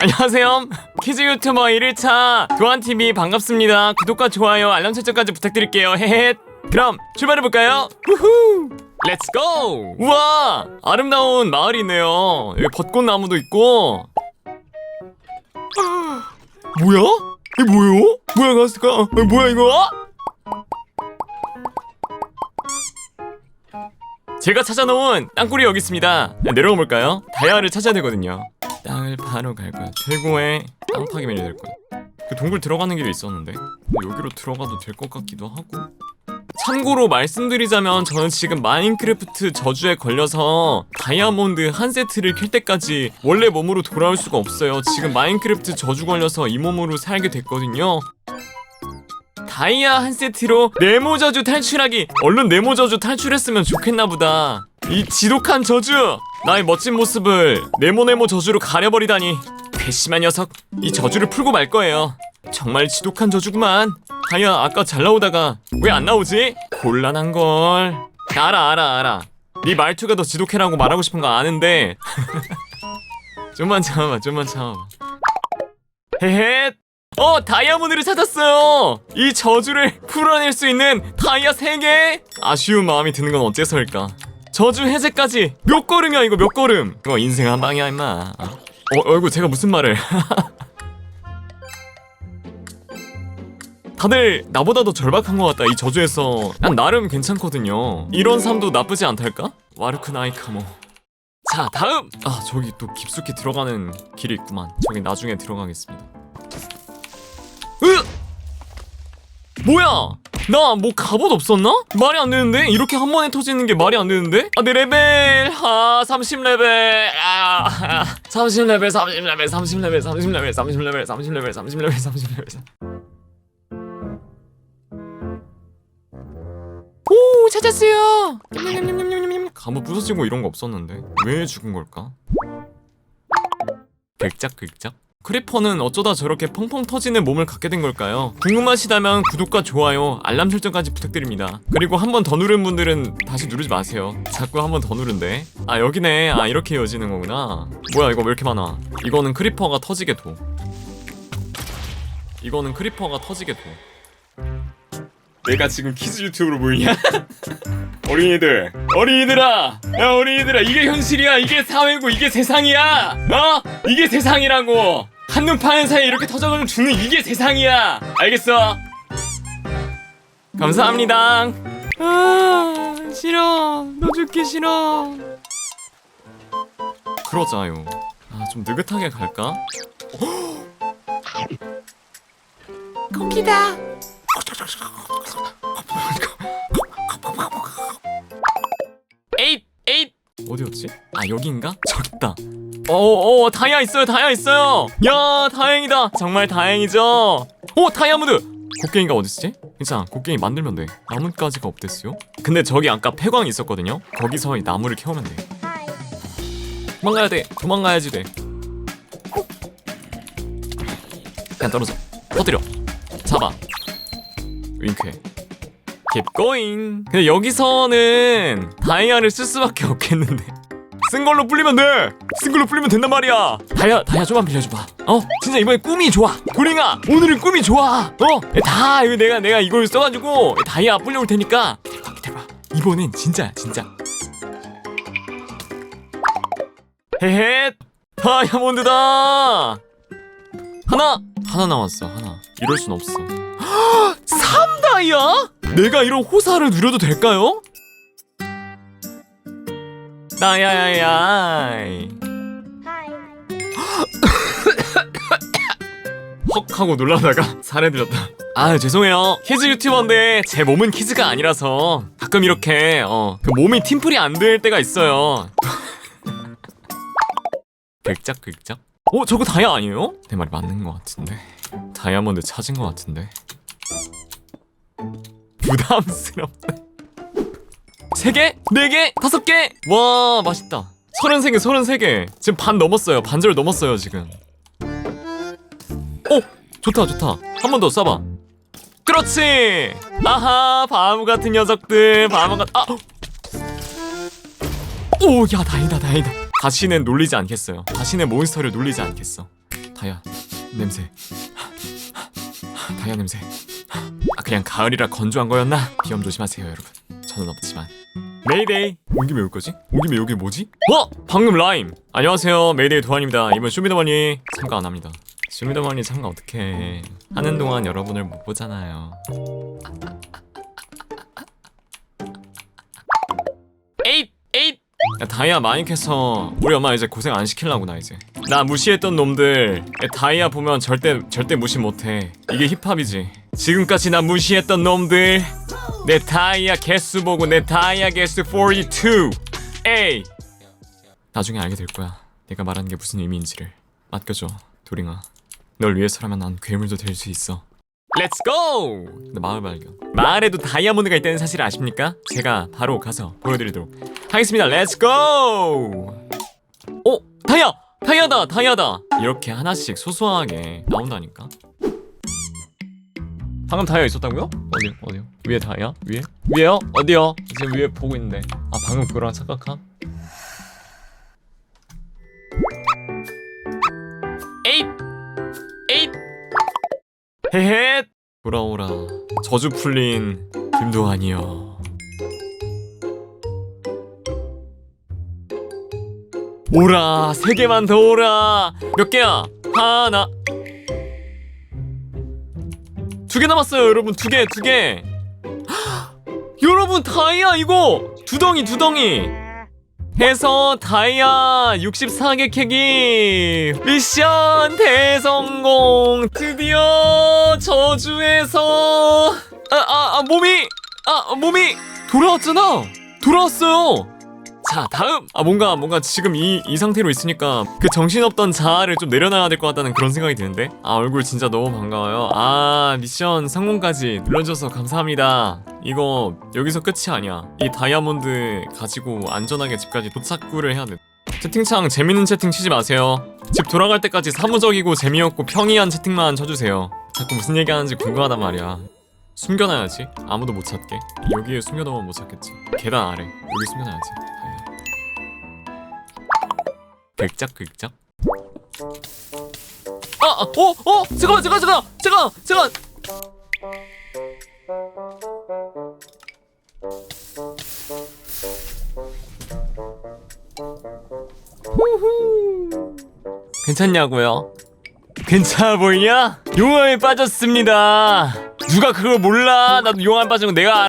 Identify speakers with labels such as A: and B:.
A: 안녕하세요. 키즈 유튜버 1일차 도안TV 반갑습니다. 구독과 좋아요, 알람 설정까지 부탁드릴게요. 헤헤. 그럼 출발해볼까요? 후후! 렛츠고! 우와! 아름다운 마을이 있네요. 여기 벚꽃나무도 있고. 뭐야? 이게 뭐예요? 뭐야, 가스가? 어, 뭐야, 이거? 제가 찾아놓은 땅굴이 여기 있습니다. 내려가 볼까요? 다이아를 찾아야 되거든요. 땅을 파러 갈 거야. 최고의 땅 파기 메뉴 될 거야. 그 동굴 들어가는 길이 있었는데 여기로 들어가도 될 것 같기도 하고. 참고로 말씀드리자면 저는 지금 마인크래프트 저주에 걸려서 다이아몬드 한 세트를 킬 때까지 원래 몸으로 돌아올 수가 없어요. 지금 마인크래프트 저주 걸려서 이 몸으로 살게 됐거든요. 다이아 한 세트로 네모 저주 탈출하기. 얼른 네모 저주 탈출했으면 좋겠나 보다. 이 지독한 저주. 나의 멋진 모습을 네모 네모 저주로 가려버리다니. 괘씸한 녀석. 이 저주를 풀고 말 거예요. 정말 지독한 저주구만. 다이아 아까 잘 나오다가 왜 안 나오지? 곤란한 걸. 알아 알아 알아. 네 말투가 더 지독해라고 말하고 싶은 거 아는데. 좀만 참아봐 좀만 참아봐. 헤헤. 어 다이아몬드를 찾았어요 이 저주를 풀어낼 수 있는 다이아 3개 아쉬운 마음이 드는 건 어째서일까 저주 해제까지 몇 걸음이야 이거 몇 걸음? 이거 인생 한 방이야 임마. 어, 어이구 제가 무슨 말을? 다들 나보다 더 절박한 것 같다 이 저주에서. 난 나름 괜찮거든요. 이런 삶도 나쁘지 않달까? 와르크 나이카모 자 다음! 아 저기 또 깊숙이 들어가는 길이 있구만. 저기 나중에 들어가겠습니다. 으! 뭐야? 나 뭐 갑옷 없었나? 말이 안 되는데? 이렇게 한 번에 터지는 게 말이 안 되는데? 아, 내 레벨! 아, 30레벨! 아, 아, 30레벨, 30레벨, 30레벨, 30레벨, 30레벨, 30레벨, 30레벨, 30레벨. 오, 찾았어요! 갑옷 부서지고 이런 거 없었는데. 왜 죽은 걸까? 긁작, 긁작. 크리퍼는 어쩌다 저렇게 펑펑 터지는 몸을 갖게 된 걸까요? 궁금하시다면 구독과 좋아요, 알람 설정까지 부탁드립니다. 그리고 한 번 더 누른 분들은 다시 누르지 마세요. 자꾸 한 번 더 누른대. 아 여기네. 아 이렇게 이어지는 거구나. 뭐야 이거 왜 이렇게 많아? 이거는 크리퍼가 터지게 둬. 이거는 크리퍼가 터지게 둬. 내가 지금 키즈 유튜브로 보이냐? 어린이들 어린이들아 야 어린이들아 이게 현실이야 이게 사회고 이게 세상이야 어? 이게 세상이라고 한눈 파는 사이에 이렇게 터져가면 죽는 이게 세상이야 알겠어? 감사합니다 아 싫어 너 죽기 싫어 그러자요 아 좀 느긋하게 갈까? 거기다 에잇 에잇. 어디였지? 아 여기인가? 저기 있다 어어 다이아 있어요 다이아 있어요. 야 다행이다. 정말 다행이죠. 오 다이아몬드! 곡괭이가 어딨지? 괜찮아 곡괭이 만들면 돼. 나뭇가지가 없댔어요 근데 저기 아까 폐광이 있었거든요? 거기서 이 나무를 캐오면 돼. 도망가야 돼. 도망가야지 돼. 그냥 떨어져. 터뜨려. 잡아. 윙크해 Keep going. 근데 여기서는 다이아를 쓸 수밖에 없겠는데. 쓴 걸로 풀리면 돼. 쓴 걸로 풀리면 된단 말이야. 다이아 다이아 좀만 빌려줘봐. 어? 진짜 이번에 꿈이 좋아. 도링아 오늘은 꿈이 좋아. 어? 다 내가 내가 이걸 써가지고 다이아 불려올 테니까 기다려 기다려. 이번엔 진짜야 진짜. 헤헤 다이아몬드다. 하나 하나 나왔어 하나. 이럴 순 없어. 3다이아? 내가 이런 호사를 누려도 될까요? 나야야야. 헉 하고 놀라다가 살해 들렸다. 아 죄송해요. 키즈 유튜버인데 제 몸은 키즈가 아니라서 가끔 이렇게 어 그 몸이 팀플이 안 될 때가 있어요. 긁작 긁작 어 저거 다이아 아니에요? 내 말이 맞는 것 같은데? 다이아몬드 찾은 것 같은데 부담스럽다. 세 개? 네 개? 다섯 개? 와 맛있다. 서른세 개, 서른세 개. 지금 반 넘었어요. 반절 넘었어요 지금. 오 좋다 좋다. 한 번 더 쏴봐. 그렇지. 아하 바보 같은 녀석들. 바보 같. 아. 오 야 다행이다 다행이다. 다시는 놀리지 않겠어요. 다시는 몬스터를 놀리지 않겠어. 다이아 냄새 다이아 냄새 아 그냥 가을이라 건조한 거였나? 비염 조심하세요 여러분. 저는 없지만. 메이데이! 온 김에 올 거지? 온 김에 여기 뭐지? 어? 방금 라임! 안녕하세요. 메이데이 도환입니다. 이번 쇼미더머니 참가 안 합니다. 쇼미더머니 참가 어떻게 해. 하는 동안 여러분을 못 보잖아요. 에잇! 에잇! 야, 다이아 많이 캐서 우리 엄마 이제 고생 안 시킬라고 나 이제 나 무시했던 놈들 야, 다이아 보면 절대 절대 무시 못해. 이게 힙합이지. 지금까지 나 무시했던 놈들. 내 다이아 개수 보고 내 다이아 개수 42 에이. 나중에 알게 될 거야. 내가 말하는 게 무슨 의미인지를. 맡겨줘 도링아. 널 위해서라면 난 괴물도 될 수 있어. 렛츠 고! 마을 발견. 마을에도 다이아몬드가 있다는 사실을 아십니까? 제가 바로 가서 보여드리도록 하겠습니다. 렛츠 고! 어? 다이아! 다이아다! 다이아다! 이렇게 하나씩 소소하게 나온다니까 방금 다이아 있었다고요? 어디요? 어디요? 위에 다이아? 위에? 위에요? 어디요? 지금 위에 보고 있는데 아 방금 그거랑 착각함? 에잇! 에잇! 헤헷! 돌아오라 저주 풀린 김도환이여 오라 세 개만 더 오라. 몇 개야? 하나. 두 개 남았어요 여러분. 두 개 두 개. 여러분 다이아 이거. 두덩이 두덩이. 해서 다이아 64개 캐기. 미션 대성공. 드디어 저주에서. 아, 아, 아 몸이. 아 몸이 돌아왔잖아. 돌아왔어요 자 다음. 아 뭔가 뭔가 지금 이, 이 상태로 있으니까 그 정신없던 자아를 좀 내려놔야 될 것 같다는 그런 생각이 드는데? 아 얼굴 진짜 너무 반가워요. 아 미션 성공까지 눌러줘서 감사합니다. 이거 여기서 끝이 아니야. 이 다이아몬드 가지고 안전하게 집까지 도착구를 해야 돼. 채팅창 재밌는 채팅 치지 마세요. 집 돌아갈 때까지 사무적이고 재미없고 평이한 채팅만 쳐주세요. 자꾸 무슨 얘기하는지 궁금하단 말이야. 숨겨놔야지. 아무도 못 찾게. 여기에 숨겨놓으면 못 찾겠지. 계단 아래. 여기 숨겨놔야지 긁작 긁작 아! 아! 어! 어! 잠깐만 잠깐 잠깐 잠깐 잠깐 후후 괜찮냐고요? 괜찮아 보이냐? 용암에 빠졌습니다 누가 그걸 몰라 나도 용암에 빠진 거 내가 알-